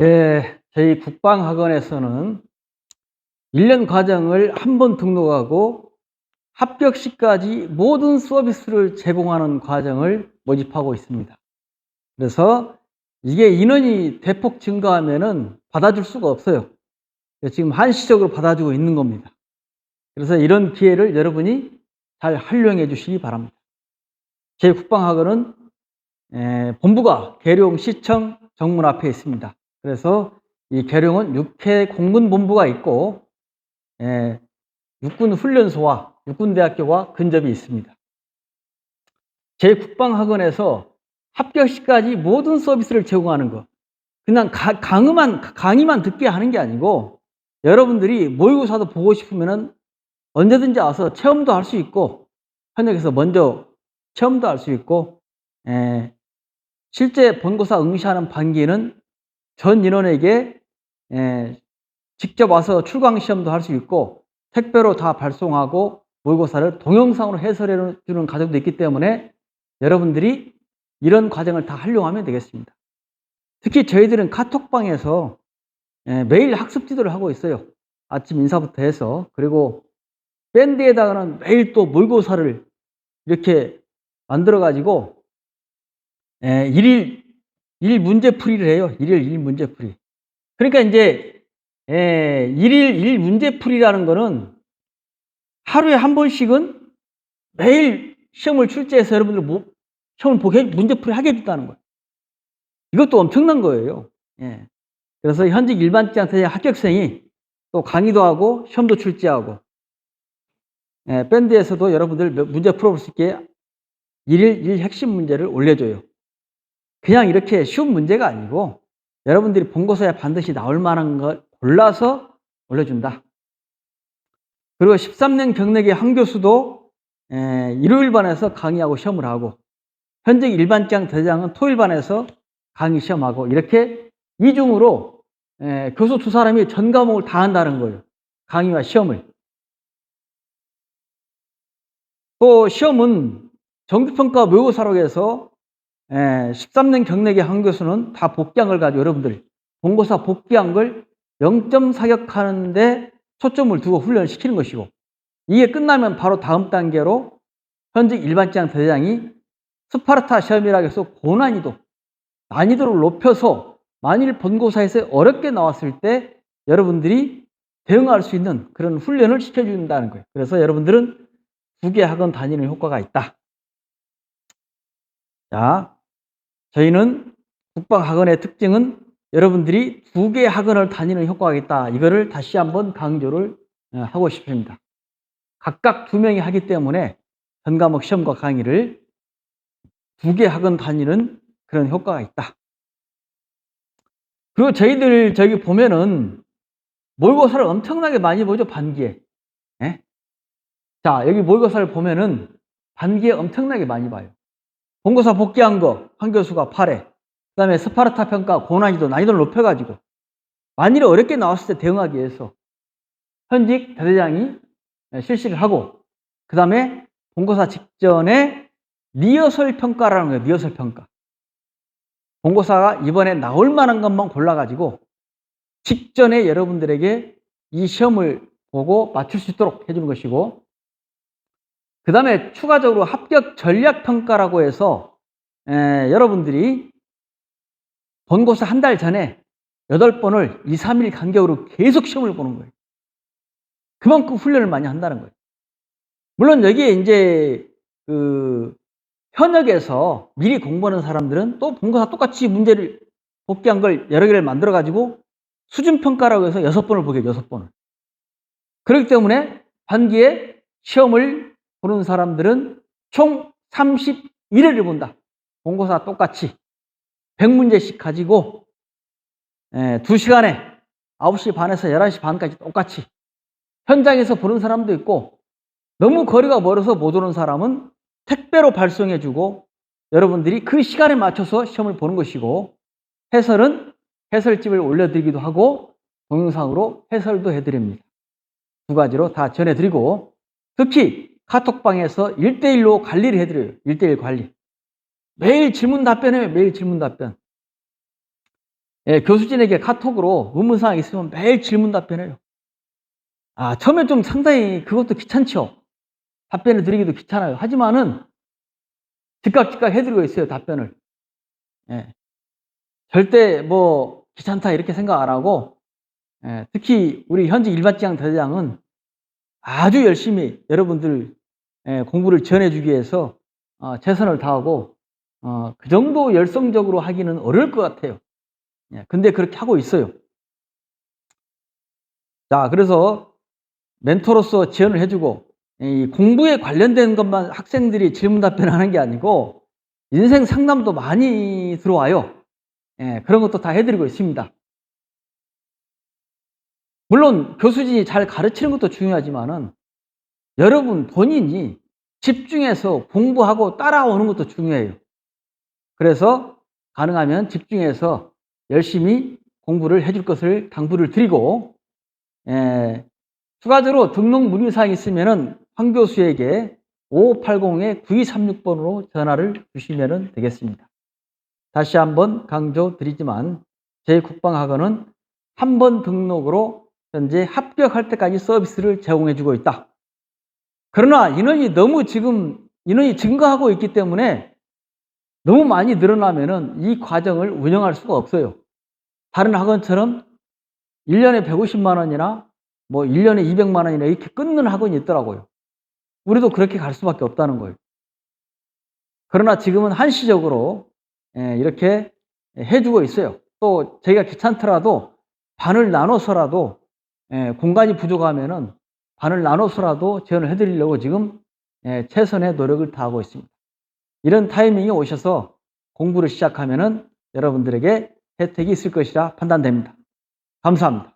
예, 저희 국방학원에서는 1년 과정을 한 번 등록하고 합격 시까지 모든 서비스를 제공하는 과정을 모집하고 있습니다. 그래서 이게 인원이 대폭 증가하면은 받아줄 수가 없어요. 지금 한시적으로 받아주고 있는 겁니다. 그래서 이런 기회를 여러분이 잘 활용해 주시기 바랍니다. 제 국방학원은 에, 본부가 계룡시청 정문 앞에 있습니다. 그래서 이 계룡은 육해 공군본부가 있고 에, 육군훈련소와 육군대학교와 근접이 있습니다. 제 국방학원에서 합격 시까지 모든 서비스를 제공하는 것. 그냥 가, 강의만, 강의만 듣게 하는 게 아니고 여러분들이 모의고사도 보고 싶으면은 언제든지 와서 체험도 할 수 있고 현역에서 먼저 체험도 할 수 있고 에, 실제 본고사 응시하는 반기는 전 인원에게 에, 직접 와서 출강 시험도 할 수 있고 택배로 다 발송하고 모의고사를 동영상으로 해설해 주는 과정도 있기 때문에 여러분들이 이런 과정을 다 활용하면 되겠습니다. 특히 저희들은 카톡방에서 에, 매일 학습 지도를 하고 있어요. 아침 인사부터 해서 그리고 밴드에다가는 매일 또 모의고사를 이렇게 만들어 가지고 에, 일일 일 문제풀이를 해요. 일일 일 문제풀이. 그러니까 이제 에, 일일 일 문제풀이라는 거는 하루에 한 번씩은 매일 시험을 출제해서 여러분들 뭐, 시험을 보게 문제풀이 하게 해준다는 거예요. 이것도 엄청난 거예요. 예. 그래서 현직 일반직한테 합격생이 또 강의도 하고 시험도 출제하고 예, 밴드에서도 여러분들 문제 풀어볼 수 있게 일일 일 핵심 문제를 올려줘요. 그냥 이렇게 쉬운 문제가 아니고 여러분들이 본고사에 반드시 나올 만한 걸 골라서 올려준다. 그리고 13년 경력의 한 교수도 에, 일요일반에서 강의하고 시험을 하고 현직 일반장 대장은 토요일반에서 강의 시험하고 이렇게 이중으로 에, 교수 두 사람이 전 과목을 다 한다는 거예요. 강의와 시험을. 또 시험은 정규평가 해서 13년 경력의 한 교수는 다 복귀한 걸 가지고 여러분들 본고사 복귀한 걸 0점 사격하는데 초점을 두고 훈련을 시키는 것이고 이게 끝나면 바로 다음 단계로 현직 일반장 대장이 스파르타 시험이라고 해서 고난이도 난이도를 높여서 만일 본고사에서 어렵게 나왔을 때 여러분들이 대응할 수 있는 그런 훈련을 시켜준다는 거예요. 그래서 여러분들은 두 개 학원 다니는 효과가 있다. 자, 저희는 국방학원의 특징은 여러분들이 두 개의 학원을 다니는 효과가 있다. 이거를 다시 한번 강조를 어, 하고 싶습니다. 각각 두 명이 하기 때문에 전 과목 시험과 강의를 두 개 학원 다니는 그런 효과가 있다. 그리고 저희들 저기 보면은 모의고사를 엄청나게 많이 보죠 반기에. 예? 자 여기 모의고사를 보면은 반기에 엄청나게 많이 봐요. 본고사 복귀한 거 한 교수가 8회. 그 다음에 스파르타 평가 고난이도 난이도를 높여가지고 만일 어렵게 나왔을 때 대응하기 위해서 현직 대대장이 실시를 하고 그 다음에 본고사 직전에 리허설 평가라는 거예요. 리허설 평가. 본고사가 이번에 나올 만한 것만 골라가지고 직전에 여러분들에게 이 시험을 보고 맞출 수 있도록 해주는 것이고 그 다음에 추가적으로 합격 전략 평가라고 해서 에, 여러분들이 본고사 한 달 전에 8번을 2, 3일 간격으로 계속 시험을 보는 거예요. 그만큼 훈련을 많이 한다는 거예요. 물론 여기에 이제 그 현역에서 미리 공부하는 사람들은 또 본고사 똑같이 문제를 복귀한 걸 여러 개를 만들어 가지고 수준 평가라고 해서 6번을 보게 6번을. 그렇기 때문에 반기에 시험을 보는 사람들은 총 31회를 본다. 본고사 똑같이 100문제씩 가지고 2시간에 9시 반에서 11시 반까지 똑같이 현장에서 보는 사람도 있고 너무 거리가 멀어서 못 오는 사람은 택배로 발송해 주고 여러분들이 그 시간에 맞춰서 시험을 보는 것이고 해설은 해설집을 올려드리기도 하고 동영상으로 해설도 해드립니다. 두 가지로 다 전해드리고 특히 카톡방에서 1대1로 관리를 해드려요. 1대1 관리. 매일 질문 답변해요. 매일 질문 답변. 예, 교수진에게 카톡으로 의문사항 있으면 매일 질문 답변해요. 아, 처음에 좀 상당히 그것도 귀찮죠. 답변을 드리기도 귀찮아요. 하지만은 즉각 즉각 해드리고 있어요. 답변을. 예. 절대 뭐 귀찮다 이렇게 생각 안 하고 예, 특히 우리 현직 일반지향 대장은 아주 열심히 여러분들 예, 공부를 지원해주기 위해서 어, 최선을 다하고 어, 그 정도 열성적으로 하기는 어려울 것 같아요. 예, 근데 그렇게 하고 있어요. 자, 그래서 멘토로서 지원을 해주고 이 공부에 관련된 것만 학생들이 질문 답변하는 게 아니고 인생 상담도 많이 들어와요. 예, 그런 것도 다 해드리고 있습니다. 물론 교수진이 잘 가르치는 것도 중요하지만은 여러분 본인이 집중해서 공부하고 따라오는 것도 중요해요. 그래서 가능하면 집중해서 열심히 공부를 해줄 것을 당부를 드리고 에, 추가적으로 등록 문의사항이 있으면은 황 교수에게 5580-9236번으로 전화를 주시면 되겠습니다. 다시 한번 강조 드리지만 제 국방학원은 한 번 등록으로 현재 합격할 때까지 서비스를 제공해 주고 있다. 그러나 인원이 너무 지금 인원이 증가하고 있기 때문에 너무 많이 늘어나면은 이 과정을 운영할 수가 없어요. 다른 학원처럼 1년에 150만 원이나 뭐 1년에 200만 원이나 이렇게 끊는 학원이 있더라고요. 우리도 그렇게 갈 수밖에 없다는 거예요. 그러나 지금은 한시적으로 예, 이렇게 해주고 있어요. 또 저희가 귀찮더라도 반을 나눠서라도 예, 공간이 부족하면은 반을 나눠서라도 지원을 해드리려고 지금 예, 최선의 노력을 다하고 있습니다. 이런 타이밍이 오셔서 공부를 시작하면은 여러분들에게 혜택이 있을 것이라 판단됩니다. 감사합니다.